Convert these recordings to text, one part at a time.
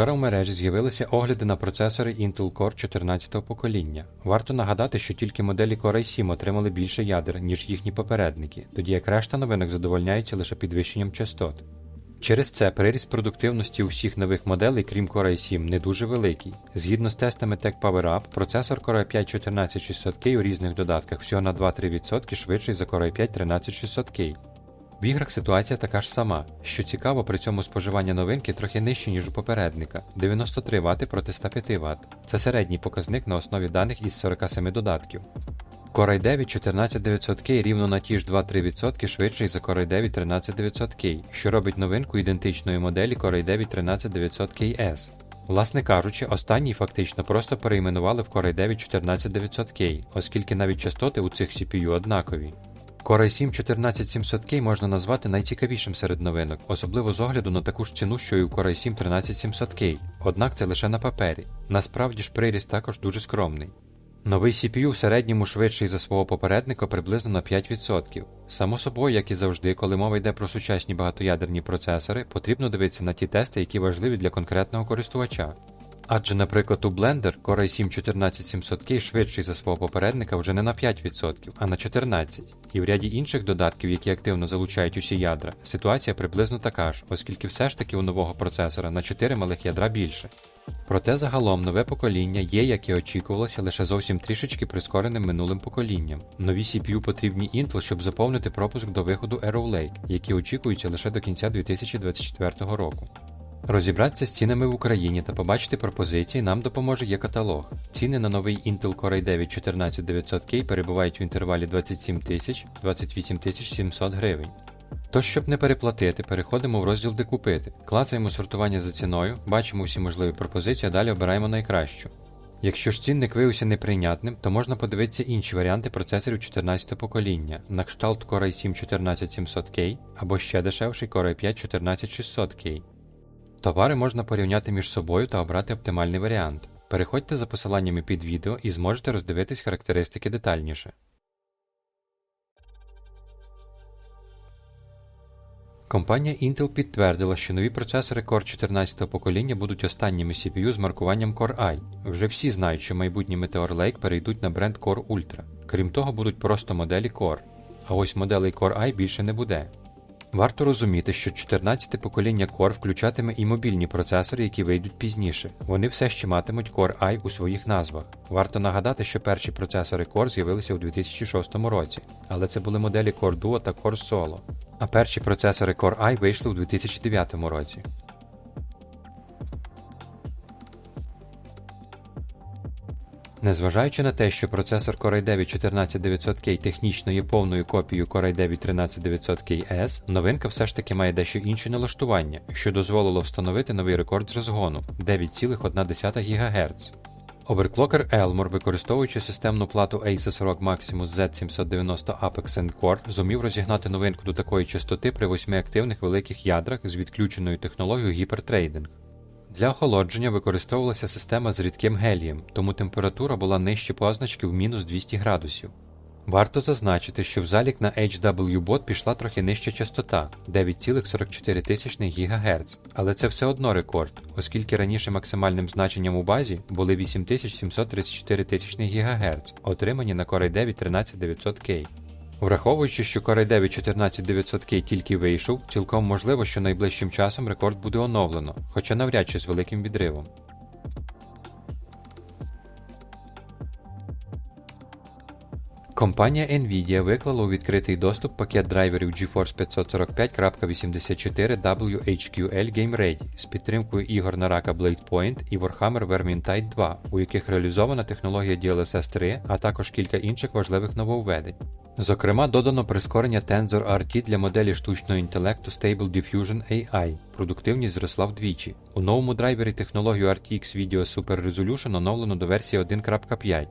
Вчора в мережі з'явилися огляди на процесори Intel Core 14-го покоління. Варто нагадати, що тільки моделі Core i7 отримали більше ядер, ніж їхні попередники, тоді як решта новинок задовольняється лише підвищенням частот. Через це приріст продуктивності усіх нових моделей, крім Core i7, не дуже великий. Згідно з тестами Tech PowerUp, процесор Core i5 14600K у різних додатках всього на 2-3% швидший за Core i5 13600K. В іграх ситуація така ж сама. Що цікаво, при цьому споживання новинки трохи нижче, ніж у попередника 93 Вт проти 105 Вт. Це середній показник на основі даних із 47 додатків. Core i9 14900K рівно на ті ж 2-3% швидший за Core i9 13900K, що робить новинку ідентичної моделі Core i9 13900KS. Власне кажучи, останній фактично просто перейменували в Core i9 14900K, оскільки навіть частоти у цих CPU однакові. Core i7 14700K можна назвати найцікавішим серед новинок, особливо з огляду на таку ж ціну, що і у Core i7 13700K, однак це лише на папері. Насправді ж приріст також дуже скромний. Новий CPU в середньому швидший за свого попередника приблизно на 5%. Само собою, як і завжди, коли мова йде про сучасні багатоядерні процесори, потрібно дивитися на ті тести, які важливі для конкретного користувача. Адже, наприклад, у Blender Core i7 14700K швидший за свого попередника вже не на 5%, а на 14%. І в ряді інших додатків, які активно залучають усі ядра, ситуація приблизно така ж, оскільки все ж таки у нового процесора на 4 малих ядра більше. Проте загалом нове покоління є, як і очікувалося, лише зовсім трішечки прискореним минулим поколінням. Нові CPU потрібні Intel, щоб заповнити пропуск до виходу Arrow Lake, які очікуються лише до кінця 2024 року. Розібратися з цінами в Україні та побачити пропозиції нам допоможе є каталог. Ціни на новий Intel Core i9 14900K перебувають в інтервалі 27 тисяч 28 тисяч 700 гривень. Тож, щоб не переплатити, переходимо в розділ де купити, клацаємо сортування за ціною, бачимо всі можливі пропозиції, а далі обираємо найкращу. Якщо ж цінник виявився неприйнятним, то можна подивитися інші варіанти процесорів 14 покоління, на кшталт Core i7 14700K або ще дешевший Core i5 14600K. Товари можна порівняти між собою та обрати оптимальний варіант. Переходьте за посиланнями під відео і зможете роздивитись характеристики детальніше. Компанія Intel підтвердила, що нові процесори Core 14 покоління будуть останніми CPU з маркуванням Core i. Вже всі знають, що майбутні Meteor Lake перейдуть на бренд Core Ultra. Крім того, будуть просто моделі Core. А ось моделей Core i більше не буде. Варто розуміти, що 14 покоління Core включатиме і мобільні процесори, які вийдуть пізніше. Вони все ще матимуть Core i у своїх назвах. Варто нагадати, що перші процесори Core з'явилися у 2006 році, але це були моделі Core Duo та Core Solo. А перші процесори Core i вийшли у 2009 році. Незважаючи на те, що процесор Core i9 14900K технічно є повною копією Core i9 13900KS, новинка все ж таки має дещо інше налаштування, що дозволило встановити новий рекорд з розгону 9,1 ГГц. Оверклокер Elmore, використовуючи системну плату Asus ROG Maximus Z790 Apex Core, зумів розігнати новинку до такої частоти при 8 активних великих ядрах з відключеною технологією гіпертрейдинг. Для охолодження використовувалася система з рідким гелієм, тому температура була нижче позначки в мінус 200 градусів. Варто зазначити, що в залік на HWBot пішла трохи нижча частота 9,44 ГГц, але це все одно рекорд, оскільки раніше максимальним значенням у базі були 8734 ГГц, отримані на Core i9 13900K. Враховуючи, що Core i9 14900K тільки вийшов, цілком можливо, що найближчим часом рекорд буде оновлено, хоча навряд чи з великим відривом. Компанія Nvidia виклала у відкритий доступ пакет драйверів GeForce 545.84 WHQL Game Ready з підтримкою ігор на Raka Blade Point і Warhammer Vermintide 2, у яких реалізована технологія DLSS 3, а також кілька інших важливих нововведень. Зокрема, додано прискорення Tensor RT для моделі штучного інтелекту Stable Diffusion AI. Продуктивність зросла вдвічі. У новому драйвері технологію RTX Video Super Resolution оновлено до версії 1.5.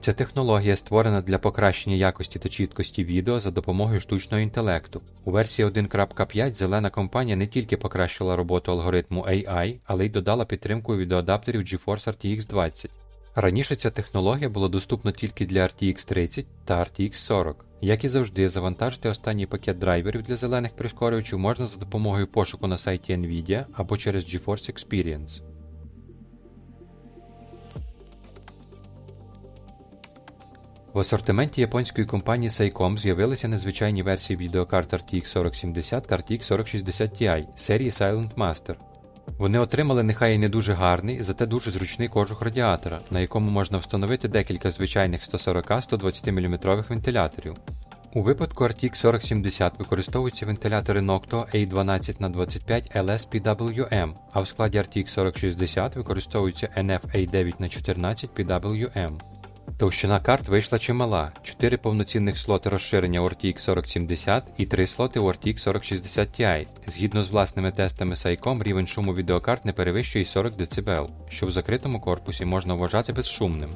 Ця технологія створена для покращення якості та чіткості відео за допомогою штучного інтелекту. У версії 1.5 зелена компанія не тільки покращила роботу алгоритму AI, але й додала підтримку відеоадаптерів GeForce RTX 20. Раніше ця технологія була доступна тільки для RTX 30 та RTX 40. Як і завжди, завантажити останній пакет драйверів для зелених прискорювачів можна за допомогою пошуку на сайті Nvidia або через GeForce Experience. В асортименті японської компанії Seicom з'явилися незвичайні версії відеокарт RTX 4070 та RTX 4060 Ti серії Silent Master. Вони отримали нехай і не дуже гарний, зате дуже зручний кожух радіатора, на якому можна встановити декілька звичайних 140-120 мм вентиляторів. У випадку RTX 4070 використовуються вентилятори Noctua A12х25 LS-PWM, а в складі RTX 4060 використовуються NF A9х14 PWM. Товщина карт вийшла чимала: 4 повноцінних слоти розширення у RTX 4070 і 3 слоти у RTX 4060 Ti. Згідно з власними тестами Сайком, рівень шуму відеокарт не перевищує 40 дБ, що в закритому корпусі можна вважати безшумним.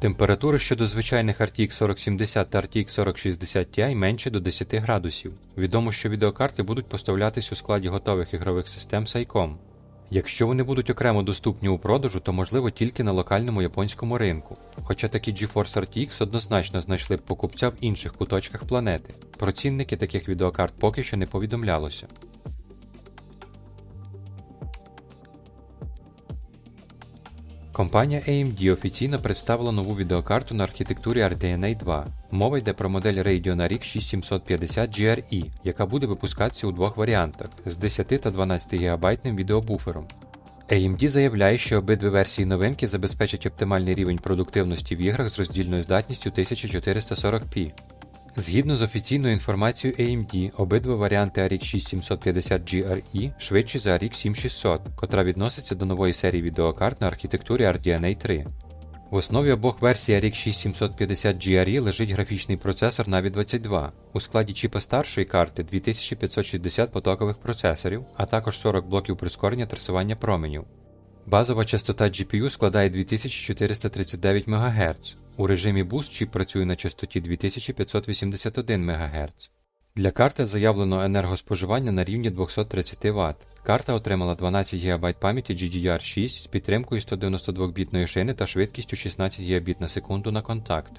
Температури щодо звичайних RTX 4070 та RTX 4060 Ti менше до 10 градусів. Відомо, що відеокарти будуть поставлятись у складі готових ігрових систем Сайком. Якщо вони будуть окремо доступні у продажу, то можливо тільки на локальному японському ринку. Хоча такі GeForce RTX однозначно знайшли б покупця в інших куточках планети. Про цінники таких відеокарт поки що не повідомлялося. Компанія AMD офіційно представила нову відеокарту на архітектурі RDNA 2. Мова йде про модель Radeon RX 6750 GRE, яка буде випускатися у двох варіантах з 10 та 12 ГБ відеобуфером. AMD заявляє, що обидві версії новинки забезпечать оптимальний рівень продуктивності в іграх з роздільною здатністю 1440p. Згідно з офіційною інформацією AMD, обидва варіанти RX 6750 GRE швидші за RX 7600, котра відноситься до нової серії відеокарт на архітектурі RDNA 3. В основі обох версій RX 6750 GRE лежить графічний процесор Navi 22. У складі чіпа старшої карти 2560 потокових процесорів, а також 40 блоків прискорення трасування променів. Базова частота GPU складає 2439 МГц. У режимі Boost чіп працює на частоті 2581 МГц. Для карти заявлено енергоспоживання на рівні 230 Вт. Карта отримала 12 ГБ пам'яті GDDR6 з підтримкою 192-бітної шини та швидкістю 16 ГБ на секунду на контакт.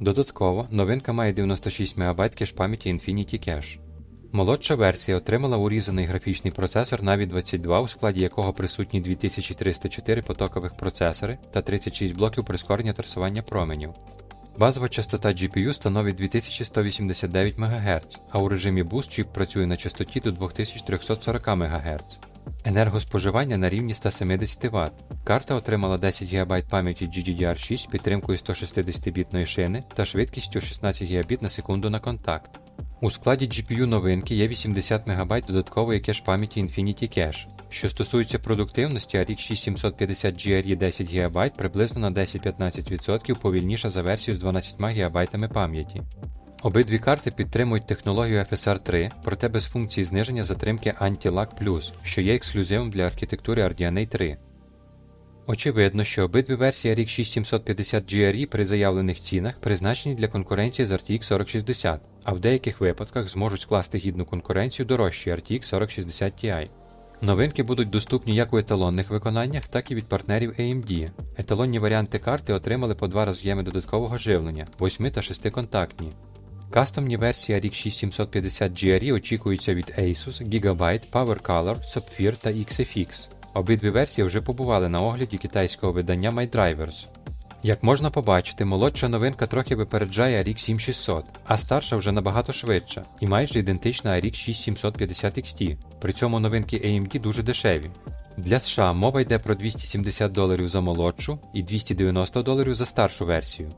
Додатково, новинка має 96 МБ кеш пам'яті Infinity Cache. Молодша версія отримала урізаний графічний процесор Navi 22, у складі якого присутні 2304 потокових процесори та 36 блоків прискорення трасування променів. Базова частота GPU становить 2189 МГц, а у режимі Boost чіп працює на частоті до 2340 МГц. Енергоспоживання на рівні 170 Вт. Карта отримала 10 ГБ пам'яті GDDR6 з підтримкою 160-бітної шини та швидкістю 16 Гб на секунду на контакт. У складі GPU новинки є 80 МБ додаткової кеш пам'яті Infinity Cache. Що стосується продуктивності, RX 6750 GRE 10 ГБ приблизно на 10-15% повільніша за версію з 12 ГБ пам'яті. Обидві карти підтримують технологію FSR 3, проте без функції зниження затримки Anti-Lag Plus, що є ексклюзивом для архітектури RDNA 3. Очевидно, що обидві версії RX 6750 GRE при заявлених цінах призначені для конкуренції з RTX 4060, а в деяких випадках зможуть скласти гідну конкуренцію дорожчі RTX 4060 Ti. Новинки будуть доступні як у еталонних виконаннях, так і від партнерів AMD. Еталонні варіанти карти отримали по два роз'єми додаткового живлення 8 та 6 контактні. Кастомні версії RX 6750 GRE очікуються від Asus, Gigabyte, PowerColor, Sapphire та XFX. Обидві версії вже побували на огляді китайського видання MyDrivers. Як можна побачити, молодша новинка трохи випереджає RX 7600, а старша вже набагато швидша і майже ідентична RX 6750 XT. При цьому новинки AMD дуже дешеві. Для США мова йде про 270 доларів за молодшу і 290 доларів за старшу версію.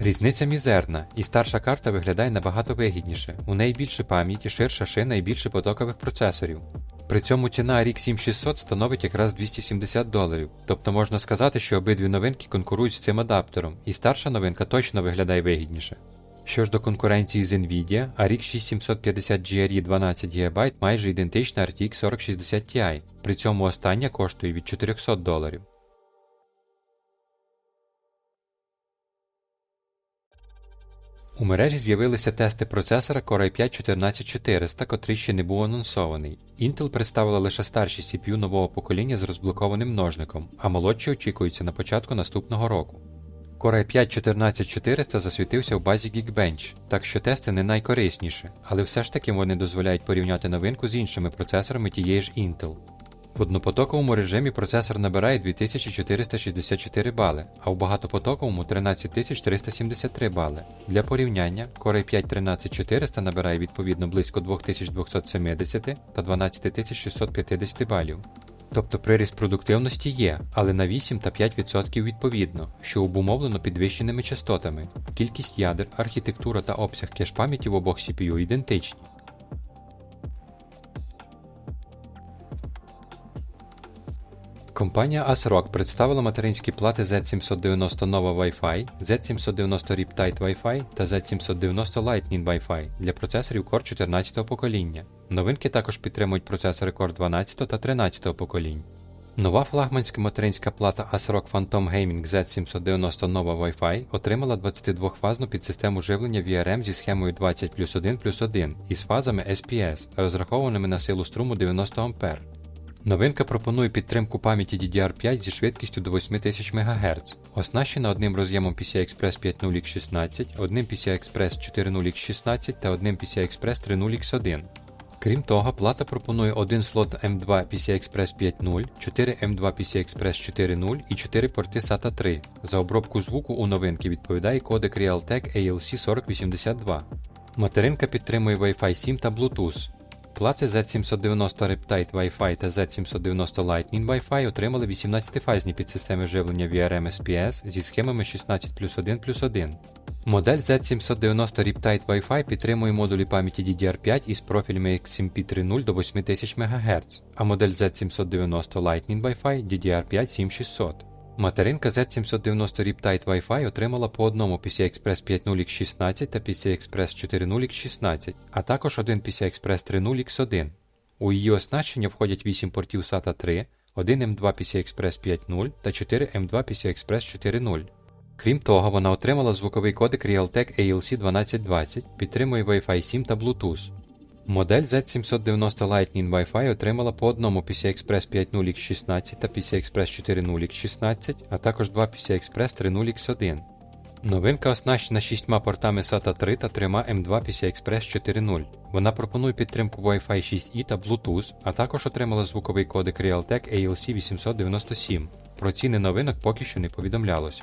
Різниця мізерна, і старша карта виглядає набагато вигідніше. У неї більше пам'яті, ширша шина і більше потокових процесорів. При цьому ціна RX 7600 становить якраз 270 доларів, тобто можна сказати, що обидві новинки конкурують з цим адаптером, і старша новинка точно виглядає вигідніше. Що ж до конкуренції з Nvidia, RX 6750 GRE 12 ГБ майже ідентична RTX 4060 Ti, при цьому остання коштує від 400 доларів. У мережі з'явилися тести процесора Core i5 14400, котрий ще не був анонсований. Intel представила лише старший CPU нового покоління з розблокованим множником, а молодші очікуються на початку наступного року. Core i5 14400 засвітився в базі Geekbench, так що тести не найкорисніші, але все ж таки вони дозволяють порівняти новинку з іншими процесорами тієї ж Intel. В однопотоковому режимі процесор набирає 2464 бали, а в багатопотоковому 13373 бали. Для порівняння Core i5 13400 набирає відповідно близько 2270 та 12650 балів. Тобто приріст продуктивності є, але на 8 та 5% відповідно, що обумовлено підвищеними частотами. Кількість ядер, архітектура та обсяг кеш пам'яті в обох CPU ідентичні. Компанія ASRock представила материнські плати Z790 Nova Wi-Fi, Z790 Riptide Wi-Fi та Z790 Lightning Wi-Fi для процесорів Core 14 покоління. Новинки також підтримують процесори Core 12 та 13 поколінь. Нова флагманська материнська плата ASRock Phantom Gaming Z790 Nova Wi-Fi отримала 22-фазну підсистему живлення VRM зі схемою 20 плюс 1 плюс 1 із фазами SPS, розрахованими на силу струму 90 А. Новинка пропонує підтримку пам'яті DDR5 зі швидкістю до 8000 МГц, оснащена одним роз'ємом PCI-Express 5.0x16, одним PCI-Express 4.0x16 та одним PCI-Express 3.0x1. Крім того, плата пропонує один слот M2 PCI-Express 5.0, 4 M2 PCI-Express 4.0 і 4 порти SATA 3. За обробку звуку у новинки відповідає кодек Realtek ALC4082. Материнка підтримує Wi-Fi 7 та Bluetooth. Плати Z790 Riptide Wi-Fi та Z790 Lightning Wi-Fi отримали 18-фазні підсистеми живлення VRM SPS зі схемами 16 плюс 1 плюс 1. Модель Z790 Riptide Wi-Fi підтримує модулі пам'яті DDR5 із профілями XMP 3.0 до 8000 МГц, а модель Z790 Lightning Wi-Fi DDR5 7600. Материнка Z790 Riptide Wi-Fi отримала по одному PCI-Express 5.0x16 та PCI-Express 4.0x16, а також один PCI-Express 3.0x1. У її оснащення входять 8 портів SATA 3, один M2 PCI-Express 5.0 та 4 M2 PCI-Express 4.0. Крім того, вона отримала звуковий кодек Realtek ALC1220, підтримує Wi-Fi 7 та Bluetooth. Модель Z790 Lightning Wi-Fi отримала по одному PCI-Express 5.0x16 та PCI-Express 4.0x16, а також два PCI-Express 3.0x1. Новинка оснащена шістьма портами SATA 3 та трьома M2 PCI-Express 4.0. Вона пропонує підтримку Wi-Fi 6E та Bluetooth, а також отримала звуковий кодек Realtek ALC897. Про ціни новинок поки що не повідомлялося.